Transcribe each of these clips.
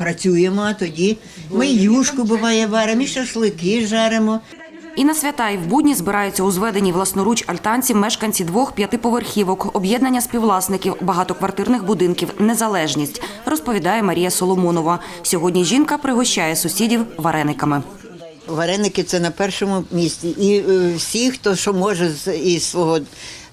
працюємо, а тоді ми юшку буває варимо, і шашлики жаримо. І на свята, і в будні збираються у зведеній власноруч альтанці мешканці двох п'ятиповерхівок, об'єднання співвласників багатоквартирних будинків Незалежність, розповідає Марія Соломонова. Сьогодні жінка пригощає сусідів варениками. Вареники це на першому місці. І е, всі, хто що може з із свого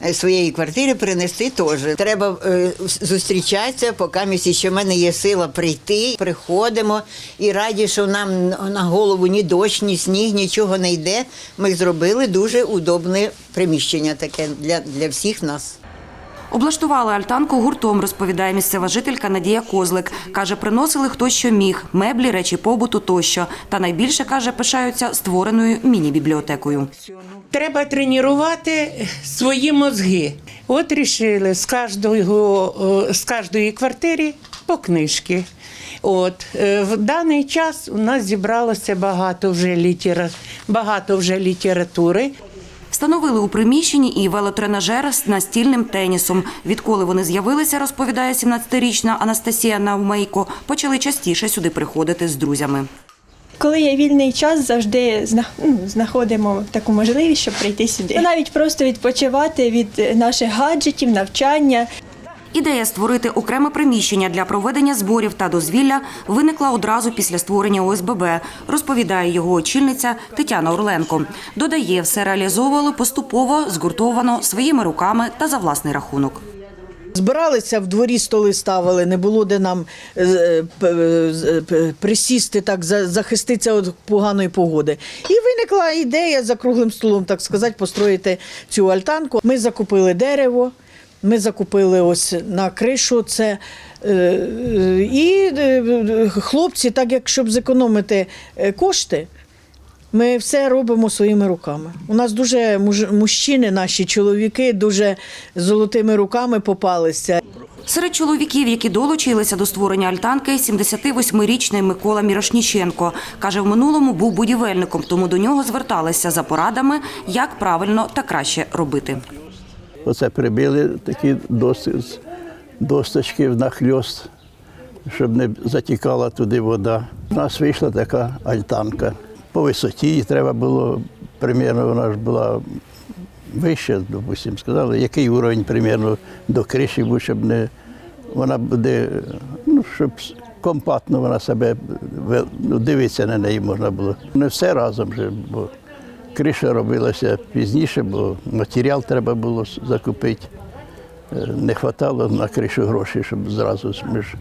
е, своєї квартири принести, теж треба е, зустрічатися, поки місці, що в мене є сила прийти. Приходимо і раді, що нам на голову ні дощ, ні сніг, нічого не йде. Ми зробили дуже удобне приміщення таке для, для всіх нас. Облаштували альтанку гуртом, розповідає місцева жителька Надія Козлик. Каже, приносили хто що міг – меблі, речі побуту тощо. Та найбільше, каже, пишаються створеною міні-бібліотекою. Треба тренувати свої мозги. От рішили з кожного з кожної квартири по книжки. От е, в даний час у нас зібралося багато вже літера, багато вже літератури. Встановили у приміщенні і велотренажер з настільним тенісом. Відколи вони з'явилися, розповідає 17-річна Анастасія Навмейко, почали частіше сюди приходити з друзями. Коли є вільний час, завжди ну, знаходимо таку можливість, щоб прийти сюди. Навіть просто відпочивати від е, наших гаджетів, навчання. Ідея створити окреме приміщення для проведення зборів та дозвілля виникла одразу після створення ОСББ, розповідає його очільниця Тетяна Орленко. Додає, все реалізовували поступово, згуртовано своїми руками та за власний рахунок. Збиралися в дворі, столи ставили, не було де нам е, е, п- присісти, так за- захиститися від поганої погоди. І виникла ідея за круглим столом, так сказати, построїти цю альтанку. Ми закупили дерево. Ми закупили ось на кришу це. е, І е, хлопці, так як щоб зекономити е, кошти, ми все робимо своїми руками. У нас дуже муж- мужчини, наші чоловіки, дуже золотими руками попалися. Серед чоловіків, які долучилися до створення альтанки, 78-річний Микола Мірошніченко. Каже, в минулому був будівельником, тому до нього зверталися за порадами, як правильно та краще робити. Оце прибили такі доси- досточки на хльост, щоб не затікала туди вода. У нас вийшла така альтанка. По висоті треба було, примірно вона ж була вища, допустимо, сказали, який уровень примірно до криші, був, щоб не вона буде, ну, щоб компактно вона себе ну, дивитися на неї можна було. Не все разом же, бо криша робилася пізніше, бо матеріал треба було закупити. Е, Не вистачало на кришу грошей, щоб зразу ми ж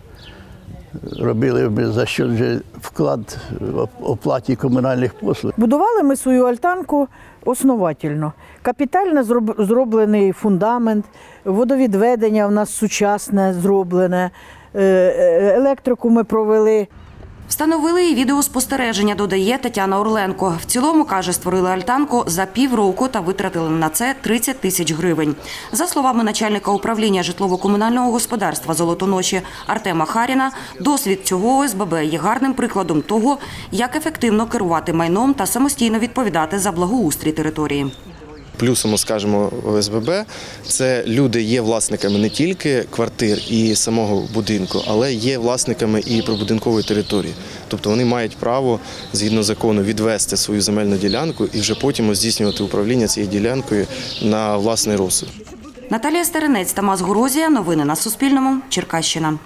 робили ми за що вже вклад в оплаті комунальних послуг. Будували ми свою альтанку основательно. Капітально зроблений фундамент, водовідведення в нас сучасне зроблене, е, е, електрику ми провели. Встановили і відеоспостереження, додає Тетяна Орленко. В цілому, каже, створили альтанку за півроку та витратили на це 30 тисяч гривень. За словами начальника управління житлово-комунального господарства Золотоноші Артема Харіна, досвід цього ОСББ є гарним прикладом того, як ефективно керувати майном та самостійно відповідати за благоустрій території. Плюсом, скажімо, ОСББ це люди є власниками не тільки квартир і самого будинку, але є власниками і прибудинкової території. Тобто вони мають право згідно закону відвести свою земельну ділянку і вже потім здійснювати управління цією ділянкою на власний розсуд. Наталія Стеренець, Тамас Горозія. Новини на Суспільному. Черкащина.